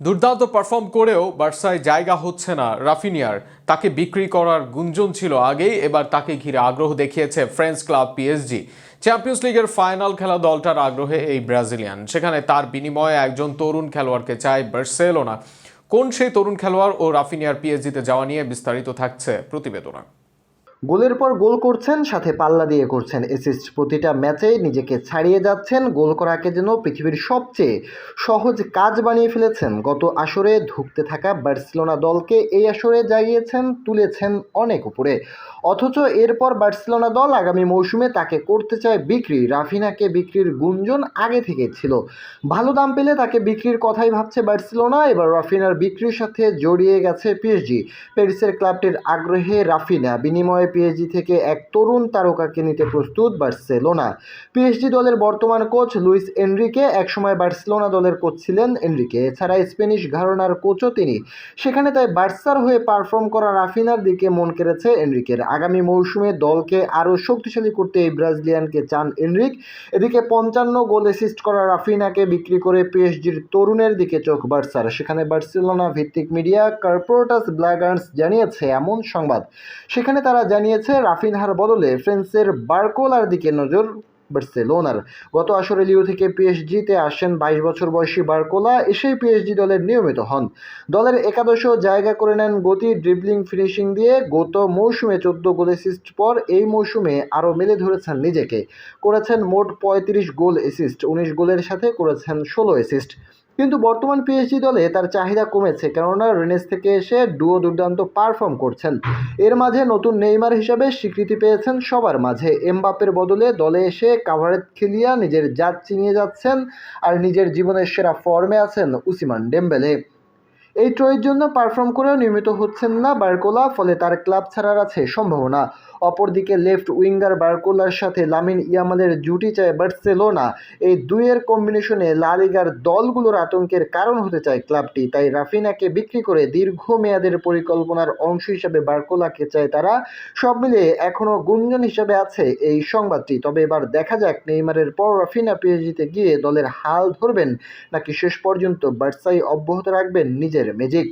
দুর্দান্ত পারফর্ম করেও বার্সায় জায়গা হচ্ছে না রাফিনিয়ার। তাকে বিক্রি করার গুঞ্জন ছিল আগেই, এবার তাকে ঘিরে আগ্রহ দেখিয়েছে ফ্রেঞ্চ ক্লাব পিএসজি চ্যাম্পিয়ন্স লিগের ফাইনাল খেলা দলটার আগ্রহে এই ব্রাজিলিয়ান। সেখানে তার বিনিময়ে একজন তরুণ খেলোয়াড়কে চায় বার্সেলোনা। কোন সেই তরুণ খেলোয়াড় ও রাফিনিয়ার পিএসজিতে যাওয়া নিয়ে বিস্তারিত থাকছে প্রতিবেদনা। গোলের পর গোল করছেন, সাথে পাল্লা দিয়ে করছেন অ্যাসিস্ট প্রতিটা ম্যাচে নিজেকে ছাড়িয়ে যাচ্ছেন, গোল করাকে যেন পৃথিবীর সবচেয়ে সহজ কাজ বানিয়ে ফেলেছেন। গত আসরে ধুঁকতে থাকা বার্সেলোনা দলকে এই আসরে জাগিয়েছেন, তুলেছেন অনেক উপরে। অথচ এরপর বার্সেলোনা দল আগামী মৌসুমে তাকে করতে চায় বিক্রি। রাফিনাকে বিক্রির গুঞ্জন আগে থেকে ছিল। ভালো দাম পেলে তাকে বিক্রির কথাই ভাবছে বার্সেলোনা। এবার রাফিনার বিক্রির সাথে জড়িয়ে গেছে পিএসজি প্যারিসের ক্লাবটির আগ্রহে রাফিনা বিনিময়ে পিএসজি থেকে এক তরুণ তারকাকে নিতে প্রস্তুত বার্সেলোনা। পিএসজি দলের বর্তমান কোচ লুইস এনরিকে একসময় বার্সেলোনা দলের কোচ ছিলেন এনরিকে। এছাড়া স্প্যানিশ ঘরানার কোচও তিনি। সেখানে তাই বার্সার হয়ে পারফর্ম করা রাফিনার দিকে মন কেড়েছে এনরিকের। আগামী মৌসুমে দলকে আরও শক্তিশালী করতে এই ব্রাজিলিয়ানকে চান এনরিক। এদিকে পঞ্চান্ন গোল অ্যাসিস্ট করা রাফিনাকে বিক্রি করে পিএসজির তরুণের দিকে চোখ বার্সার। সেখানে বার্সেলোনা ভিত্তিক মিডিয়া কর্পোরেটাস ব্লাগার্স জানিয়েছে এমন সংবাদ। সেখানে তারা জানিয়েছে, রাফিনহার বদলে ফ্রেন্সের বার্কোলার দিকে নজর বার্সেলোনার গত আসরে লিও থেকে পিএসজিতে আসেন বাইশ বছর বয়সী বার্কোলা, এসেই পিএসজি দলের নিয়মিত হন। দলের একাদশও জায়গা করে নেন গতি ড্রিবলিং ফিনিশিং দিয়ে গত মৌসুমে চোদ্দ গোল অ্যাসিস্ট পর এই মৌসুমে আরও মেলে ধরেছেন নিজেকে। করেছেন মোট পঁয়ত্রিশ গোল অ্যাসিস্ট উনিশ গোলের সাথে করেছেন ষোলো অ্যাসিস্ট কিন্তু বর্তমান পিএসজি দলে তার চাহিদা কমেছে, কেননা রেনেস থেকে এসে ডুও দুর্দান্ত পারফর্ম করছেন। এর মাঝে নতুন নেইমার হিসাবে স্বীকৃতি পেয়েছেন সবার মাঝে। এমবাপের বদলে দলে এসে কাভারেজ খেলিয়া নিজের জাত চিনিয়ে যাচ্ছেন আর নিজের জীবনের সেরা ফর্মে আছেন উসিমান ডেম্বেলে এই ট্রয়ের জন্য পারফর্ম করেও নিয়মিত হচ্ছেন না বার্কোলা ফলে তার ক্লাব ছাড়ার আছে সম্ভাবনা। অপরদিকে লেফট উইঙ্গার বার্কোলার সাথে লামিন ইয়ামালের জুটি চায় বার্সেলোনা। এই দুইয়ের কম্বিনেশনে লা লিগার দলগুলোর আতঙ্কের কারণ হতে চায় ক্লাবটি, তাই রাফিনাকে বিক্রি করে দীর্ঘমেয়াদের পরিকল্পনার অংশ হিসাবে বার্কোলাকে চায় তারা। সব মিলিয়ে এখনও গুঞ্জন হিসাবে আছে এই সংবাদটি। তবে এবার দেখা যাক নেইমারের পর রাফিনা পিএসজিতে গিয়ে দলের হাল ধরবেন, নাকি শেষ পর্যন্ত বার্সাই অব্যাহত রাখবেন নিজের ম্যাজিক।